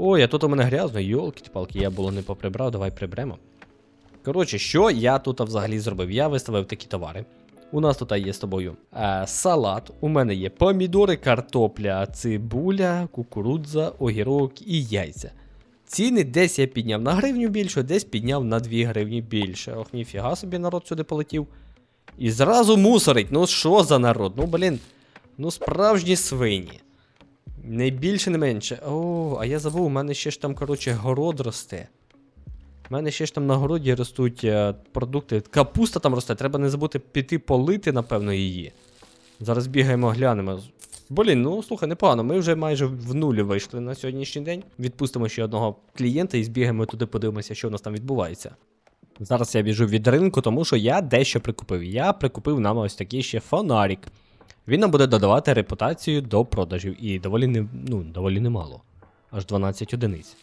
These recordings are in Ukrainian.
Ой, а тут у мене грязно, йолки-палки, я було не поприбрав, давай приберемо. Коротше, що я тут взагалі зробив? Я виставив такі товари. У нас тут є з тобою е, салат, у мене є помідори, картопля, цибуля, кукурудза, огірок і яйця. Ціни десь я підняв на гривню більше, десь підняв на 2 гривні більше. Ох, ніфіга собі народ сюди полетів. І зразу мусорить. Ну що за народ? Ну, блін. Ну, справжні свині. Не більше, не менше. О, а я забув, у мене ще ж там, коротше, город росте. У мене ще ж там на городі ростуть е, продукти. Капуста там росте, треба не забути піти полити, напевно, її. Зараз бігаємо, глянемо. Блін, ну слухай, непогано. Ми вже майже в нулі вийшли на сьогоднішній день. Відпустимо ще одного клієнта і збігаємо туди, подивимося, що у нас там відбувається. Зараз я біжу від ринку, тому що я дещо прикупив. Я прикупив нам ось такий ще фонарик. Він нам буде додавати репутацію до продажів. І доволі не, ну, доволі немало. Аж 12 одиниць.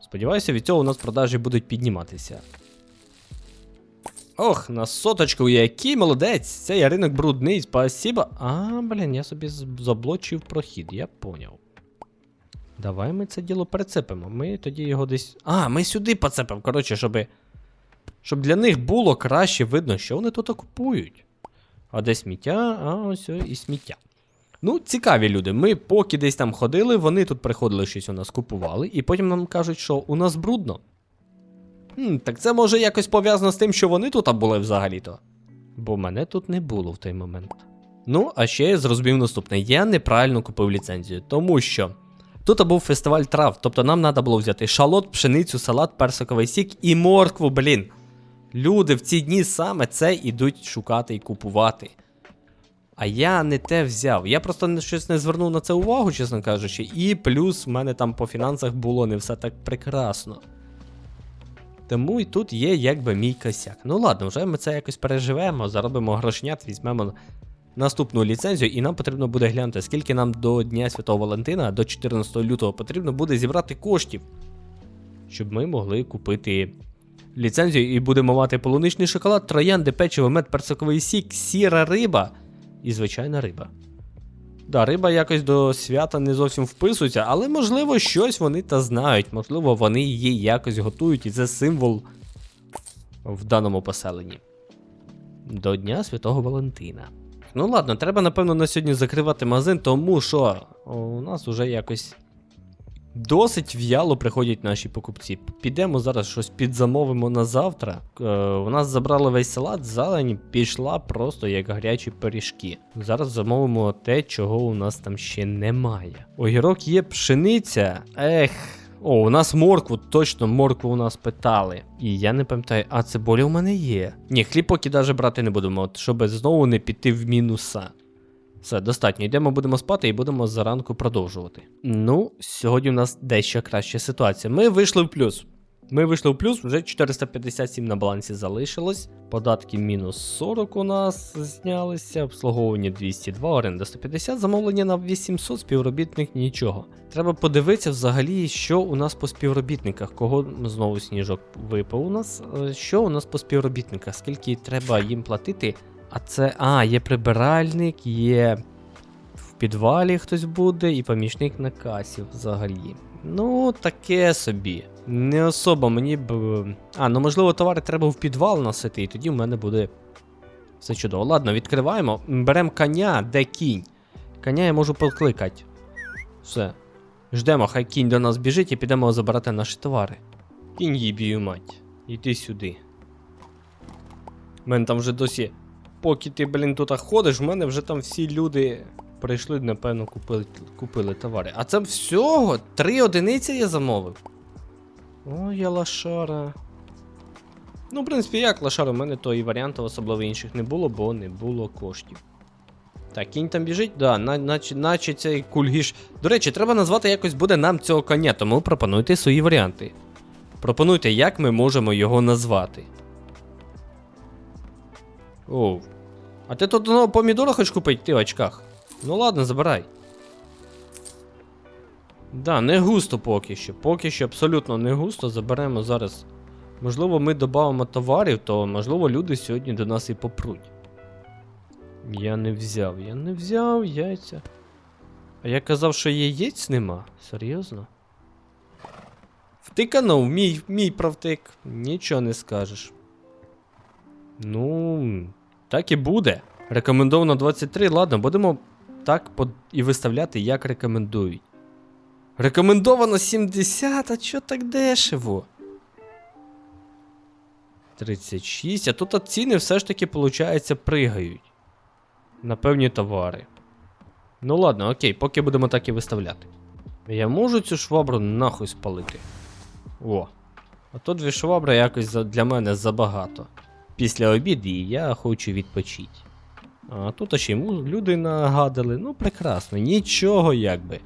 Сподіваюся, від цього у нас продажі будуть підніматися. Ох, на соточку, який молодець! Цей ринок брудний, спасибо. А, блін, я собі заблочив прохід, я поняв. Давай ми це діло перецепимо. Ми тоді його десь. А, ми сюди поцепимо, коротше, щоб. Щоб для них було краще видно, що вони тут купують. А де сміття, а ось і сміття. Ну, цікаві люди. Ми поки десь там ходили, вони тут приходили щось у нас купували, і потім нам кажуть, що у нас брудно. Хм, так це може якось пов'язано з тим, що вони тут були взагалі-то. Бо мене тут не було в той момент. Ну, а ще я зрозумів наступне: я неправильно купив ліцензію, тому що тут був фестиваль трав, тобто нам треба було взяти шалот, пшеницю, салат, персиковий сік і моркву, блін. Люди в ці дні саме це ідуть шукати і купувати. А я не те взяв. Я просто щось не звернув на це увагу, чесно кажучи. І плюс в мене там по фінансах було не все так прекрасно. Тому і тут є якби мій косяк. Ну ладно, вже ми це якось переживемо, заробимо грошнят, візьмемо наступну ліцензію, і нам потрібно буде глянути, скільки нам до Дня Святого Валентина, до 14 лютого, потрібно буде зібрати коштів, щоб ми могли купити ліцензію і будемо мати полуничний шоколад, троянди, печиво, мед, персиковий сік, сіра риба і звичайна риба. Да, риба якось до свята не зовсім вписується, але можливо щось вони та знають, можливо, вони її якось готують, і це символ в даному поселенні. До Дня Святого Валентина. Ну ладно, треба, напевно, на сьогодні закривати магазин, тому що у нас уже якось досить в'яло приходять наші покупці. Підемо зараз щось підзамовимо на завтра. Е, у нас забрали весь салат, зелень пішла просто як гарячі пиріжки. Зараз замовимо те, чого у нас там ще немає. Огірок є пшениця. Ех. О, у нас моркву, точно моркву у нас питали. І я не пам'ятаю, а цибуля у мене є. Ні, хліб поки навіть брати не будемо, от, щоб знову не піти в мінуса. Все, достатньо. Йдемо, будемо спати і будемо заранку продовжувати. Ну, сьогодні у нас дещо краща ситуація. Ми вийшли в плюс. Ми вийшли в плюс, вже 457 на балансі залишилось. Податки мінус 40 у нас знялися, обслуговування 202, оренда 150, замовлення на 800, співробітник нічого. Треба подивитися взагалі, що у нас по співробітниках. Кого знову сніжок випав у нас. Е, Що у нас по співробітниках? Скільки треба їм платити? А це. А, є прибиральник, є в підвалі хтось буде, і помічник на касі взагалі. Ну, таке собі. Не особо мені б. А, ну можливо, товари треба в підвал носити, і тоді в мене буде все чудово. Ладно, відкриваємо. Беремо коня, де кінь. Коня я можу покликати. Все. Ждемо, хай кінь до нас біжить і підемо забирати наші товари. Кінь їбію мать. Іди сюди. У мене там вже досі. Поки ти, блін, тут ходиш, в мене вже там всі люди прийшли, напевно, купили, купили товари. А це всього три одиниці я замовив. О, я лошара. Ну, в принципі, як лошара, у мене то і варіантів особливо інших не було, бо не було коштів. Так, кінь там біжить, да, наче, наче цей кульгіш. До речі, треба назвати якось буде нам цього коня, тому пропонуйте свої варіанти. Пропонуйте, як ми можемо його назвати. Оу. А ти тут одного помідора хочеш купити, ти в очках? Ну ладно, забирай. Да, не густо поки що. Поки що абсолютно не густо. Заберемо зараз. Можливо, ми додамо товарів, то можливо люди сьогодні до нас і попруть. Я не взяв, я не взяв яйця. А я казав, що яєць нема? Серйозно? Втиканув, мій, мій правтик. Нічого не скажеш. Ну, так і буде. Рекомендовано 23. Ладно, будемо так по- і виставляти, як рекомендують. Рекомендовано 70, а чо так дешево? 36, а тут ціни все ж таки, виходить, пригають. На певні товари. Ну ладно, окей, поки будемо так і виставляти. Я можу цю швабру нахуй спалити. О. А то дві швабри якось для мене забагато. Після обіду і я хочу відпочити. А тут ще йому люди нагадали. Ну, прекрасно, нічого якби.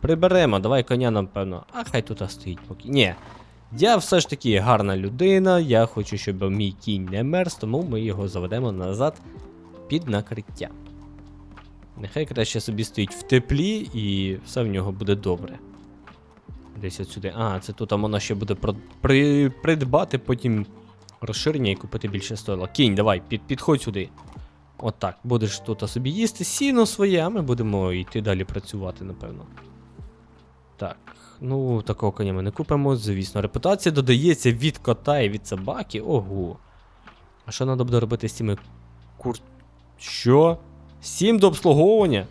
Приберемо, давай коня, напевно. А хай тут стоїть поки. Ні. Я все ж таки гарна людина, я хочу, щоб мій кінь не мерз, тому ми його заведемо назад під накриття. Нехай краще собі стоїть в теплі і все в нього буде добре. Десь от сюди. А, це тут воно ще буде при... придбати потім розширення і купити більше стойла. Кінь, давай, під... підходь сюди. Отак. Будеш тут собі їсти сіно своє, а ми будемо йти далі працювати, напевно. Так, ну такого коня ми не купимо, звісно. Репутація додається від кота і від собаки. Ого. А що треба буде робити з цими кур. Що? 7 до обслуговування?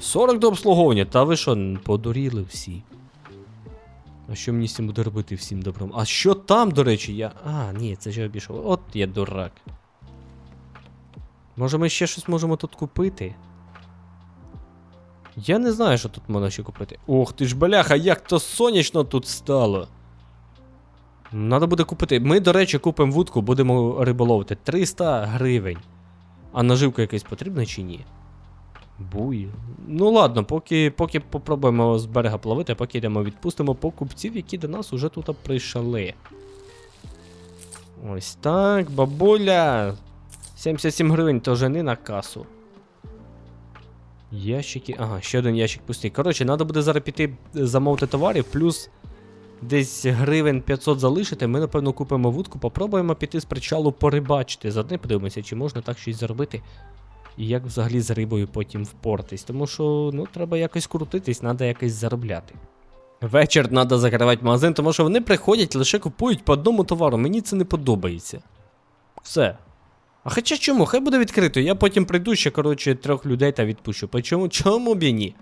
40 до обслуговування? Та ви що, подуріли всі? А що мені з цим буде робити всім добром? А що там, до речі, я. А, ні, це ж обійшов. От я дурак. Може ми ще щось можемо тут купити? Я не знаю, що тут можна ще купити. Ох ти ж бляха, як то сонячно тут стало. Надо буде купити. Ми, до речі, купимо вудку, будемо риболовити. 300 гривень. А наживка якась потрібна чи ні? Буй. Ну ладно, поки, поки попробуємо з берега плавити, а поки йдемо відпустимо покупців, які до нас уже тут прийшли. Ось так, бабуля. 77 гривень, то жени на касу. Ящики. Ага, ще один ящик пустий. Коротше, треба буде зараз піти замовити товарів, плюс десь гривень 500 залишити. Ми, напевно, купимо вудку, попробуємо піти з причалу порибачити. Заодно подивимося, чи можна так щось заробити. І як взагалі з рибою потім впортись. Тому що ну, треба якось крутитись, треба якось заробляти. Вечір треба закривати магазин, тому що вони приходять лише купують по одному товару. Мені це не подобається. Все. А хоча чому? Хай буде відкрито. Я потім прийду ще, коротше, трьох людей та відпущу. По чому? Б і ні?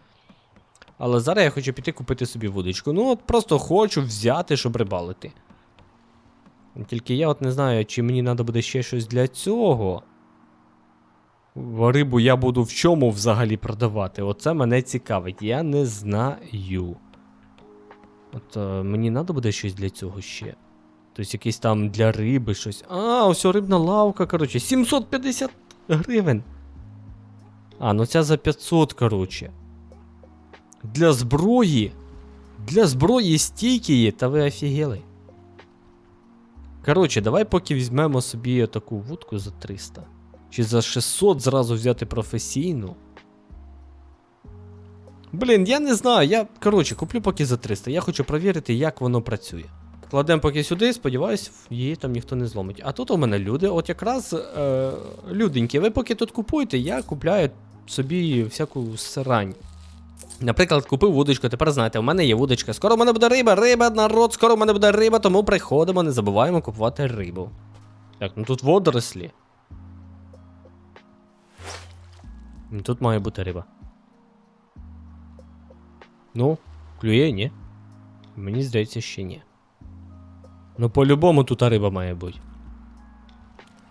Але зараз я хочу піти купити собі вудочку. Ну, от просто хочу взяти, щоб рибалити. Тільки я от не знаю, чи мені треба буде ще щось для цього. Рибу я буду в чому взагалі продавати? Оце мене цікавить. Я не знаю. От е, мені треба буде щось для цього ще. Тобто якийсь там для риби щось. А, ось рибна лавка, коротше. 750 гривень. А, ну ця за 500, коротше. Для зброї. Для зброї стійки є, та ви офігели. Коротше, давай поки візьмемо собі таку вудку за 300. Чи за 600 зразу взяти професійну. Блін, я не знаю. Я, коротше, куплю поки за 300. Я хочу перевірити, як воно працює. Кладемо поки сюди, сподіваюсь, її там ніхто не зломить. А тут у мене люди, от якраз е, люденькі, ви поки тут купуєте, я купляю собі всяку срань. Наприклад, купив вудочку, тепер знаєте, у мене є вудочка. Скоро в мене буде риба, риба, народ, скоро в мене буде риба, тому приходимо, не забуваємо купувати рибу. Так, ну тут водорослі. Тут має бути риба. Ну, клює, ні? Мені здається, ще ні. Ну, по-любому тут риба має бути.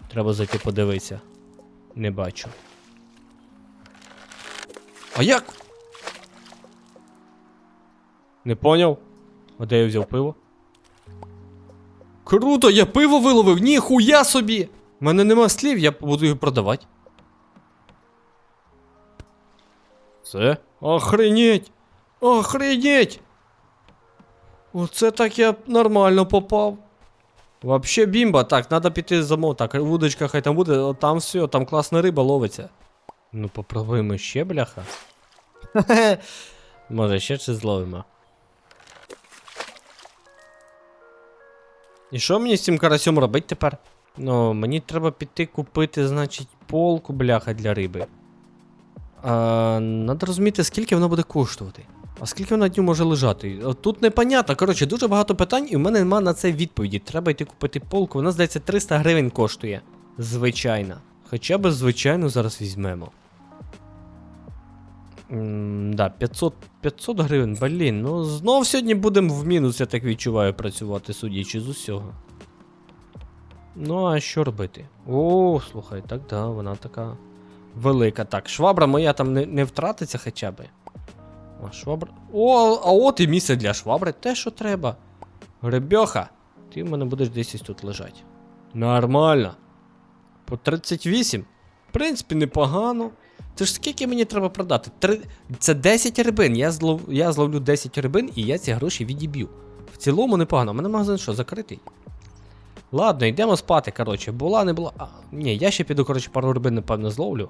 Треба зайти подивитися. Не бачу. А як? Не поняв? А де я взяв пиво? Круто, я пиво виловив! Ніхуя собі! У мене нема слів, я буду його продавати. Це? Охренеть! Охренеть! Оце так я нормально попав. Вообще бімба. Так, треба піти замов. Так, вудочка хай там буде, там все, там класна риба ловиться. Ну, попробуємо ще, бляха. Може, ще щось зловимо. І що мені з цим карасем робити тепер? Ну, мені треба піти купити, значить, полку, бляха, для риби. Надо розуміти, скільки воно буде коштувати. А скільки вона днів може лежати? Тут непонятно. Коротше, дуже багато питань, і в мене нема на це відповіді. Треба йти купити полку. Вона, здається, 300 гривень коштує. Звичайна. Хоча б звичайну зараз візьмемо. М, да, 500, 500 гривень, блін. Ну знов сьогодні будемо в мінус, я так відчуваю, працювати, судячи з усього. Ну, а що робити? О, слухай, так да, вона така велика. Так, швабра моя там не, не втратиться хоча б. О, швабра. О, а от і місце для швабри, те, що треба. Гребьоха, ти в мене будеш десь тут лежати. Нормально. По 38. В принципі, непогано. Це ж скільки мені треба продати? Три... Це 10 рибин. Я, злов... я зловлю 10 рибин і я ці гроші відіб'ю. В цілому непогано. У мене магазин що, закритий? Ладно, йдемо спати, коротше. Була, не була. А, ні, я ще піду, коротше, пару рибин, напевно, зловлю.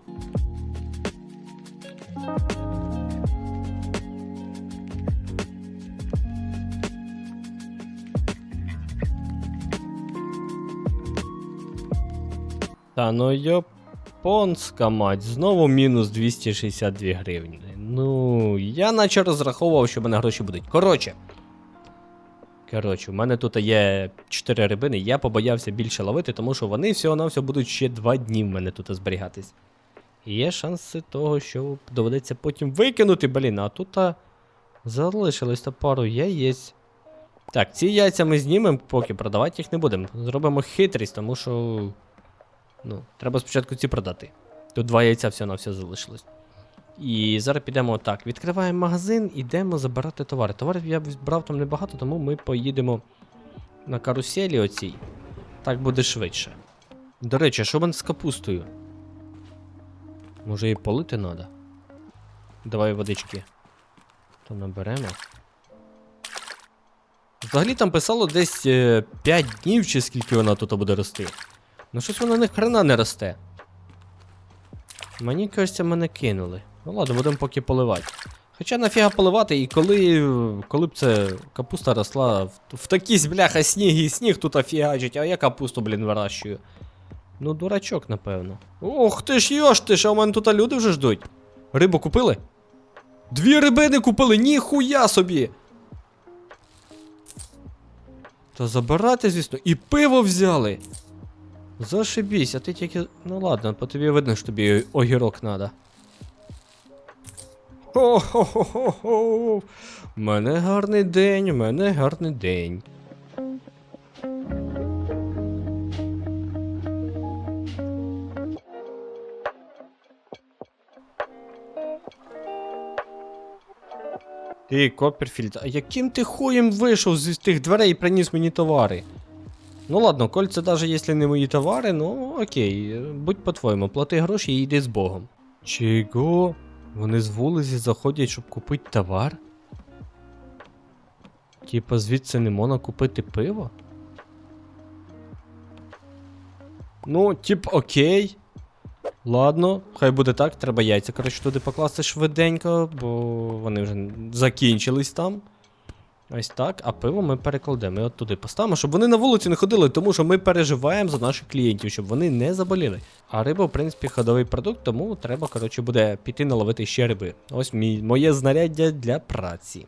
Та ну японська мать, знову мінус 262 гривні. Ну, я наче розраховував, що в мене гроші будуть. Коротше. Коротше, у мене тут є 4 рибини, я побоявся більше ловити, тому що вони всього-навсього будуть ще 2 дні в мене тут зберігатись. І є шанси того, що доведеться потім викинути, блін, а тут залишилось та пару яєць. Так, ці яйця ми знімемо, поки продавати їх не будемо. Зробимо хитрість, тому що. Ну, треба спочатку ці продати. Тут два яйця все на все залишилось. І зараз підемо так. Відкриваємо магазин, ідемо забирати товари. Товарів я брав там небагато, тому ми поїдемо на каруселі оцій. Так буде швидше. До речі, що в мене з капустою? Може її полити треба? Давай водички. То наберемо. Взагалі там писало десь е, 5 днів, чи скільки вона тут буде рости. Ну щось вона ні хрена не росте. Мені кажеться, мене кинули. Ну ладно, будемо поки поливати. Хоча нафіга поливати, і коли коли б це капуста росла в, в такій бляха сніг і сніг тут офігачить, а я капусту, блін, вирощую. Ну, дурачок, напевно. Ох ти ж йош ти ж, а у мене тут люди вже ждуть. Рибу купили? Дві рибини купили, ніхуя собі! Та забирати, звісно, і пиво взяли. Зашибісь, а ти тільки. Ну ладно, по тобі видно, що тобі огірок надо. Хо-хо-хо-хо-хо. Мене гарний день, у мене гарний день. Ти, Копперфільд, а яким ти хуєм вийшов з тих дверей і приніс мені товари? Ну ладно, кольця даже якщо не мої товари, ну окей, будь по-твоєму, плати гроші і йди з Богом. Чого? Вони з вулиці заходять, щоб купити товар? Типа звідси не можна купити пиво? Ну, тип, окей. Ладно, хай буде так, треба яйця, коротше, туди покласти швиденько, бо вони вже закінчились там. Ось так, а пиво ми перекладемо. Ми от туди поставимо, щоб вони на вулиці не ходили, тому що ми переживаємо за наших клієнтів, щоб вони не заболіли. А риба, в принципі, ходовий продукт, тому треба, коротше, буде піти наловити ще риби. Ось мій, моє знаряддя для праці.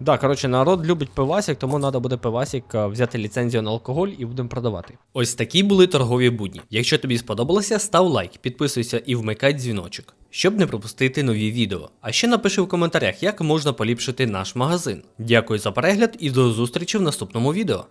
Да, коротше, народ любить пивасик, тому треба буде пивасик взяти ліцензію на алкоголь і будемо продавати. Ось такі були торгові будні. Якщо тобі сподобалося, став лайк, підписуйся і вмикай дзвіночок, щоб не пропустити нові відео. А ще напиши в коментарях, як можна поліпшити наш магазин. Дякую за перегляд і до зустрічі в наступному відео.